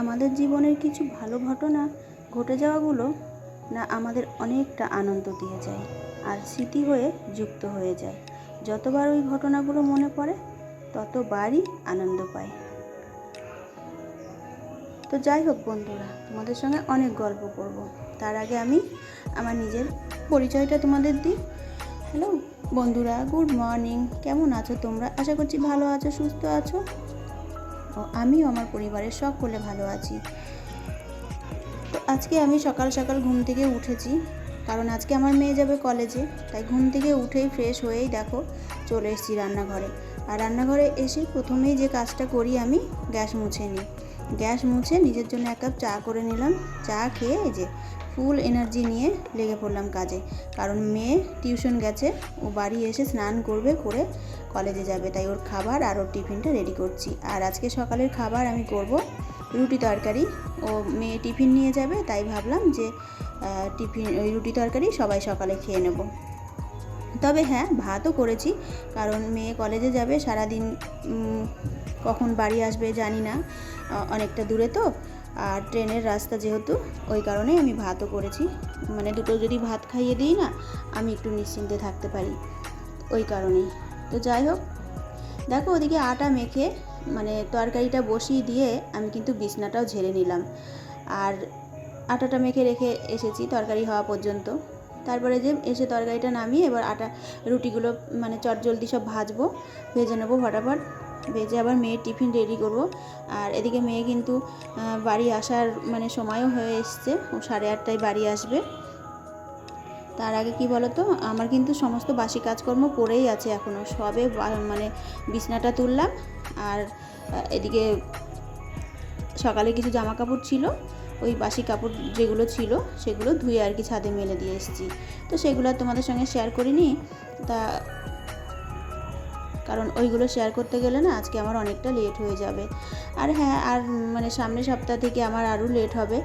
আমাদের জীবনের কিছু ভালো ঘটনা ঘটে যাওয়াগুলো না আমাদের অনেকটা আনন্দ দিয়ে যায় আর স্মৃতি হয়ে যুক্ত হয়ে যায়। যতবার ওই ঘটনাগুলো মনে পড়ে, ততবারই আনন্দ পায় তো যাই হোক বন্ধুরা, তোমাদের সঙ্গে অনেক গল্প করব। তার আগে আমি আমার নিজের পরিচয়টা তোমাদের দিই। হ্যালো বন্ধুরা গুড মর্নিং কেমন আছো তোমরা? আশা করছি ভালো আছো, সুস্থ আছো। ও আমিও আমার পরিবারের সকলে ভালো আছি। তো আজকে আমি সকাল সকাল ঘুম থেকে উঠেছি, কারণ আজকে আমার মেয়ে যাবে কলেজে, তাই ঘুম থেকে উঠেই ফ্রেশ হয়েই দেখো চলে এসেছি রান্নাঘরে। আর রান্নাঘরে এসে প্রথমেই যে কাজটা করি আমি, গ্যাস মুছে নিই। গ্যাস মুছে নিজের জন্য এক কাপ চা করে নিলাম। চা খেয়ে এই যে ফুল এনার্জি নিয়ে লেগে পড়লাম কাজে। কারণ মেয়ে টিউশন গেছে, ও বাড়ি এসে স্নান করবে করে কলেজে যাবে। তাই ওর খাবার আর ওর টিফিনটা রেডি করছি। আর আজকে সকালের খাবার আমি করব রুটি তরকারি। ও মেয়ে টিফিন নিয়ে যাবে, তাই ভাবলাম যে টিফিন, ওই রুটি তরকারি সবাই সকালে খেয়ে নেব। তবে হ্যাঁ ভাতও করেছি। কারণ মেয়ে কলেজে যাবে, সারাদিন কখন বাড়ি আসবে জানি না। অনেকটা দূরে তো। আর ট্রেনের রাস্তা যেহেতু, ওই কারণেই আমি ভাতও করেছি। মানে দুটো যদি ভাত খাইয়ে দিই না, আমি একটু নিশ্চিন্তে থাকতে পারি, ওই কারণেই। তো যাই হোক, দেখো ওদিকে আটা মেখে মানে তরকারিটা বসিয়ে দিয়ে আমি কিন্তু বিছনাটাও ঝেড়ে নিলাম। আর আটাটা মেখে রেখে এসেছি তরকারি হওয়া পর্যন্ত। তারপরে যে এসে তরকারিটা নামিয়ে এবার আটা, রুটিগুলো মানে চটজলদি সব ভাজবো, ভেজে নেব ফটাফট। ভেজে আবার মেয়ের টিফিন রেডি করব। আর এদিকে মেয়ে কিন্তু বাড়ি আসার মানে সময়ও হয়ে এসছে। ও সাড়ে আটটায় বাড়ি আসবে। তার আগে কি বলতো? আমার কিন্তু সমস্ত বাসি কাজকর্ম পড়েই আছে এখনও সবে মানে বিছনাটা তুললাম। আর এদিকে সকালে কিছু জামা কাপড় ছিল। ওই বাসি কাপড় যেগুলো ছিল, সেগুলো ধুয়ে আর কি ছাদে মেলে দিয়ে এসেছি। তো সেগুলো তোমাদের সঙ্গে শেয়ার করিনি। তা কারণ ওইগুলো শেয়ার করতে গেলে না আজকে আমার অনেকটা লেট হয়ে যাবে। আর হ্যাঁ আর মানে সামনের সপ্তাহ থেকে আমার আরও লেট হবে।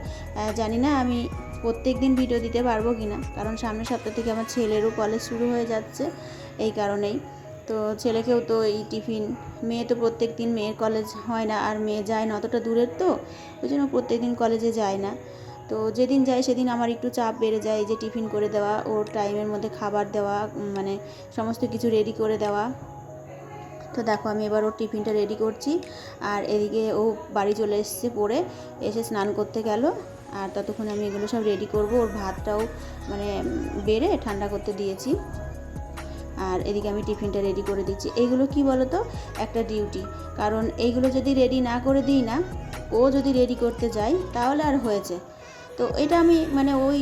জানি না আমি প্রত্যেক দিন ভিডিও দিতে পারব কি না কারণ সামনের সপ্তাহ থেকে আমার ছেলেরও কলেজ শুরু হয়ে যাচ্ছে এই কারণেই। তো ছেলেকেও তো এই টিফিন মেয়ে তো প্রত্যেক দিন মেয়ের কলেজ হয় না আর মেয়ে যায় না, অতটা দূরের তো, ওই জন্য প্রত্যেক দিন কলেজে যায় না। তো যেদিন যায় সেদিন আমার একটু চাপ বেড়ে যায় যে টিফিন করে দেওয়া, ওর টাইমের মধ্যে খাবার দেওয়া মানে সমস্ত কিছু রেডি করে দেওয়া। তো দেখো আমি এবার ওর টিফিনটা রেডি করছি। আর এদিকে ও বাড়ি চলে এসেছে পড়ে। এসে স্নান করতে গেল। আর ততক্ষণ আমি এগুলো সব রেডি করব। ওর ভাতটাও মানে বেড়ে ঠান্ডা করতে দিয়েছি। আর এদিকে আমি টিফিনটা রেডি করে দিচ্ছি। এইগুলো কি বলো তো একটা ডিউটি কারণ এইগুলো যদি রেডি না করে দিই না, ও যদি রেডি করতে যায়, তাহলে আর হয়েছে। তো এটা আমি মানে ওই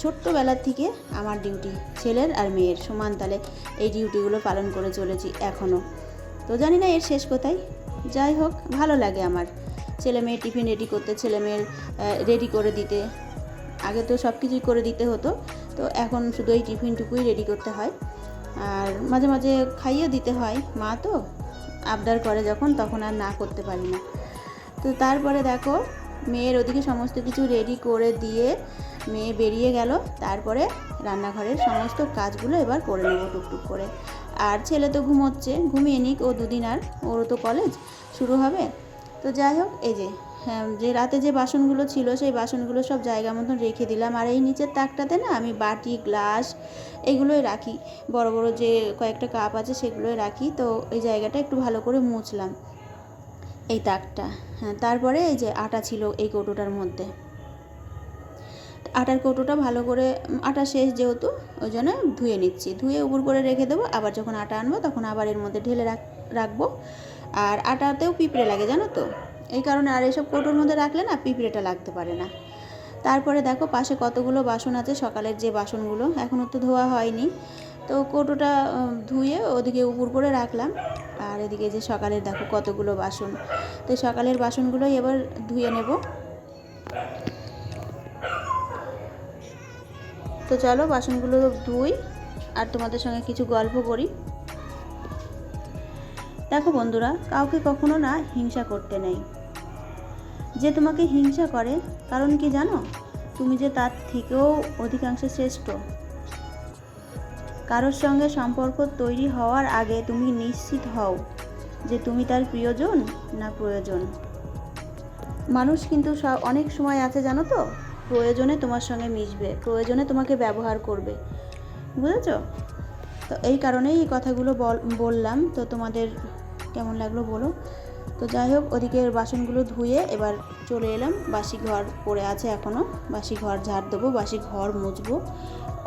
ছোট্টবেলার থেকে আমার ডিউটি ছেলের আর মেয়ের সমান তালে এই ডিউটিগুলো পালন করে চলেছি এখনও তো জানি না এর শেষ কোথায়। যাই হোক, ভালো লাগে আমার। ছেলে মেয়ের টিফিন রেডি করতে, ছেলে মেয়ের রেডি করে দিতে। আগে তো সব কিছুই করে দিতে হতো। তো এখন শুধু এই টিফিনটুকুই রেডি করতে হয়। আর মাঝে মাঝে খাইয়ে দিতে হয়। মা তো আবদার করে যখন, তখন আর না করতে পারি না। তো তারপরে দেখো, মেয়ের ওদিকে সমস্ত কিছু রেডি করে দিয়ে মেয়ে বেরিয়ে গেল। তারপরে রান্নাঘরের সমস্ত কাজগুলো এবার করে নেব টুকটুক করে। আর ছেলে তো ঘুমোচ্ছে, ঘুমিয়ে নিক, ও দুদিন আর ওরও তো কলেজ, শুরু হবে। তো যাই হোক, এই যে হ্যাঁ যে রাতে যে বাসনগুলো ছিল, সেই বাসনগুলো সব জায়গা মতন রেখে দিলাম। আর এই নিচের তাকটাতে না আমি বাটি, গ্লাস এগুলোই রাখি। বড় বড় যে কয়েকটা কাপ আছে সেগুলোই রাখি। তো এই জায়গাটা একটু ভালো করে মুছলাম, এই তাকটা। হ্যাঁ তারপরে এই যে আটা ছিল এই কৌটোটার মধ্যে। আটার কৌটোটা ভালো করে আটা শেষ যেহেতু, ওই জন্য ধুয়ে নিচ্ছি। ধুয়ে উপর করে রেখে দেবো, আবার যখন আটা আনব তখন আবার এর মধ্যে ঢেলে রাখ, রাখব। আর আটাতেও পিঁপড়ে লাগে, জানো তো? এই কারণে আর এসব কৌটোর মধ্যে রাখলে না পিঁপড়েটা লাগতে পারে না। তারপরে দেখো পাশে কতগুলো বাসন আছে, সকালের যে বাসনগুলো এখনও তো ধোয়া হয়নি। তো কৌটোটা ধুয়ে ওদিকে উপর করে রাখলাম। আর এদিকে যে সকালের দেখো কতগুলো বাসন, তো সকালের বাসনগুলোই এবার ধুয়ে নেব। তো চলো, বাসনগুলো ধুই আর তোমাদের সঙ্গে কিছু গল্প করি। দেখো বন্ধুরা, কাউকে কখনো না হিংসা করতে নেই। যে তোমাকে হিংসা করে, কারণ কি জানো? তুমি যে তার থেকেও অধিকাংশ শ্রেষ্ঠ। কারোর সঙ্গে সম্পর্ক তৈরি হওয়ার আগে তুমি নিশ্চিত হও যে তুমি তার প্রিয়জন না প্রয়োজন। মানুষ কিন্তু সব, অনেক সময় আছে জানো তো? প্রয়োজনে তোমার সঙ্গে মিশবে, প্রয়োজনে তোমাকে ব্যবহার করবে। বুঝেছ? তো এই কারণেই এই কথাগুলো বল- বললাম। তো তোমাদের কেমন লাগল বলো? তো যাই হোক, ওদিকের বাসনগুলো ধুয়ে এবার চলে এলাম। বাসি ঘর পড়ে আছে এখনও বাসি ঘর ঝাড় দেবো, বাসি ঘর মুছবো।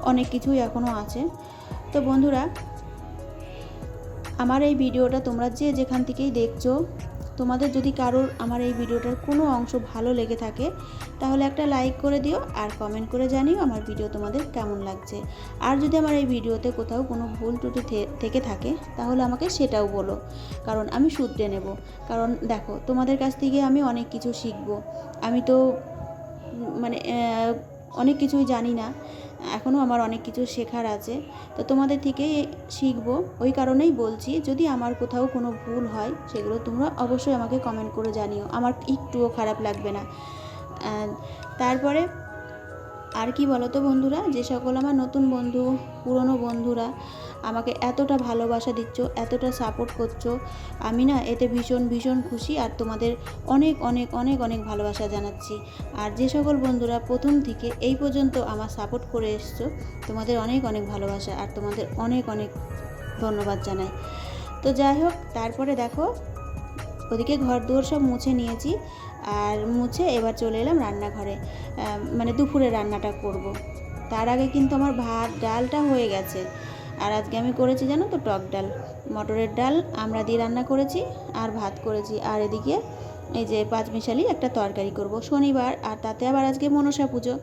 অনেক কিছুই এখনও আছে। তো বন্ধুরা, আমার এই ভিডিওটা তোমরা যে যেখান থেকেই দেখছ, তোমাদের যদি কারোর আমার এই ভিডিওটার কোনো অংশ ভালো লেগে থাকে তাহলে একটা লাইক করে দিও আর কমেন্ট করে জানিও আমার ভিডিও তোমাদের কেমন লাগছে। আর যদি আমার এই ভিডিওতে কোথাও কোনো ভুল ত্রুটি থেকে থাকে, তাহলে আমাকে সেটাও বলো। কারণ আমি শুধরে নেব। কারণ দেখো, তোমাদের কাছ থেকে আমি অনেক কিছু শিখব। আমি তো মানে অনেক কিছুই জানি না। এখনও আমার অনেক কিছু শেখার আছে। তো তোমাদের থেকেই শিখব। ওই কারণেই বলছি, যদি আমার কোথাও কোনো ভুল হয়, সেগুলো তোমরা অবশ্যই আমাকে কমেন্ট করে জানিও। আমার একটুও খারাপ লাগবে না। তারপরে, আর কি বলো তো বন্ধুরা, যে সকল আমার নতুন বন্ধু, পুরনো বন্ধুরা আমাকে এতটা ভালোবাসা দিচ্ছ, এতটা সাপোর্ট করছ, আমি না এতে ভীষণ ভীষণ খুশি আর তোমাদের অনেক অনেক অনেক অনেক ভালোবাসা জানাচ্ছি। আর যে সকল বন্ধুরা প্রথম থেকে এই পর্যন্ত আমার সাপোর্ট করে এসছো, তোমাদের অনেক অনেক ভালোবাসা আর তোমাদের অনেক অনেক ধন্যবাদ জানাই। তো যাই হোক, তারপরে দেখো ওদিকে ঘর দুয়ার সব মুছে নিয়েছি আর মুছে এবার চলে এলাম রান্নাঘরে। মানে দুপুরে রান্নাটা করব। তার আগে কিন্তু আমার ভাত, ডালটা হয়ে গেছে। আর আজকে আমি করেছি জানো তো টক ডাল। মটরের ডাল আমরা দিয়ে রান্না করেছি আর ভাত করেছি। আর এদিকে এই যে পাঁচমিশালি একটা তরকারি করব শনিবার। আর তাতে আবার আজকে মনসা পুজো।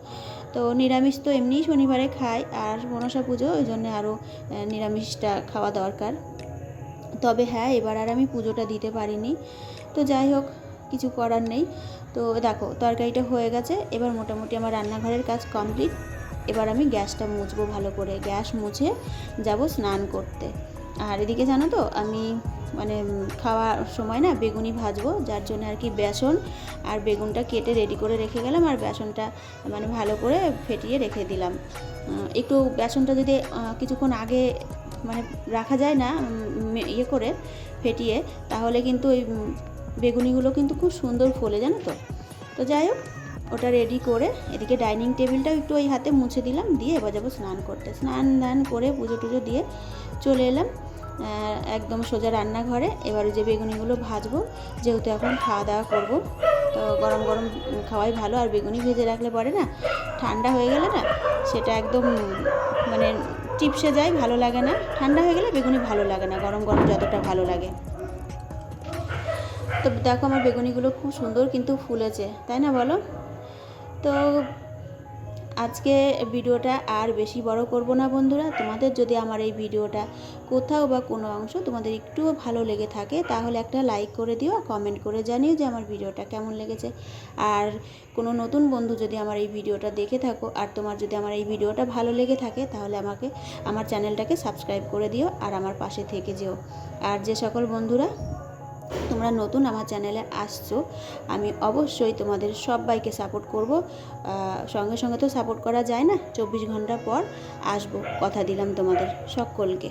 তো নিরামিষ তো এমনিই শনিবারে খাই। আর মনসা পুজো, ওই জন্য আরও নিরামিষটা খাওয়া দরকার। তবে হ্যাঁ এবার আর আমি পুজোটা দিতে পারিনি। তো যাই হোক, কিছু করার নেই। তো দেখো, তরকারিটা হয়ে গেছে, এবার মোটামুটি আমার রান্নাঘরের কাজ কমপ্লিট। এবার আমি গ্যাসটা মুছবো ভালো করে। গ্যাস মুছে যাব স্নান করতে। আর এদিকে জানো তো, আমি মানে খাওয়ার সময় না বেগুনি ভাজবো, যার জন্য আর কি বেসন আর বেগুনটা কেটে রেডি করে রেখে গেলাম আর বেসনটা মানে ভালো করে ফেটিয়ে রেখে দিলাম। একটু বেসনটা যদি কিছুক্ষণ আগে মানে রাখা যায় না ইয়ে করে ফেটিয়ে, তাহলে কিন্তু ওই বেগুনিগুলো কিন্তু খুব সুন্দর ফোলে, জানো তো? তো যাই হোক, ওটা রেডি করে এদিকে ডাইনিং টেবিলটাও একটু ওই হাতে মুছে দিলাম, দিয়ে এবার যাব স্নান করতে। স্নান দান করে পুজো টুজো দিয়ে চলে এলাম একদম সোজা রান্নাঘরে। এবার যে বেগুনিগুলো ভাজবো, যেহেতু এখন খাওয়া দাওয়া করব, তো গরম গরম খাওয়াই ভালো, আর বেগুনি ভেজে রাখলে পরে না, ঠান্ডা হয়ে গেলে না, সেটা একদম মানে টিপসে যায় ভালো লাগে না। ঠান্ডা হয়ে গেলে বেগুনি ভালো লাগে না, গরম গরম যতটা ভালো লাগে। তো দেখো আমার বেগুনিগুলো খুব সুন্দর কিন্তু ফুলেছে, তাই না বলো? তো আজকে ভিডিওটা আর বেশি বড় করব না বন্ধুরা। তোমাদের যদি আমার এই ভিডিওটা কোথাও বা কোনো অংশ তোমাদের একটুও ভালো লেগে থাকে, তাহলে একটা লাইক করে দিও আর কমেন্ট করে জানিও যে আমার ভিডিওটা কেমন লেগেছে। আর কোনো নতুন বন্ধু যদি আমার এই ভিডিওটা দেখে থাকো, আর তোমার যদি আমার এই ভিডিওটা ভালো লেগে থাকে, তাহলে আমাকে, আমার চ্যানেলটাকে সাবস্ক্রাইব করে দিও আর আমার পাশে থেকে যেও। আর যে সকল বন্ধুরা তোমরা নতুন আমার চ্যানেলে আসছো, আমি অবশ্যই তোমাদের সবাইকে সাপোর্ট করব। সঙ্গে সঙ্গে তো সাপোর্ট করা যায় না, চব্বিশ ঘণ্টা পর আসব, কথা দিলাম তোমাদের সকলকে।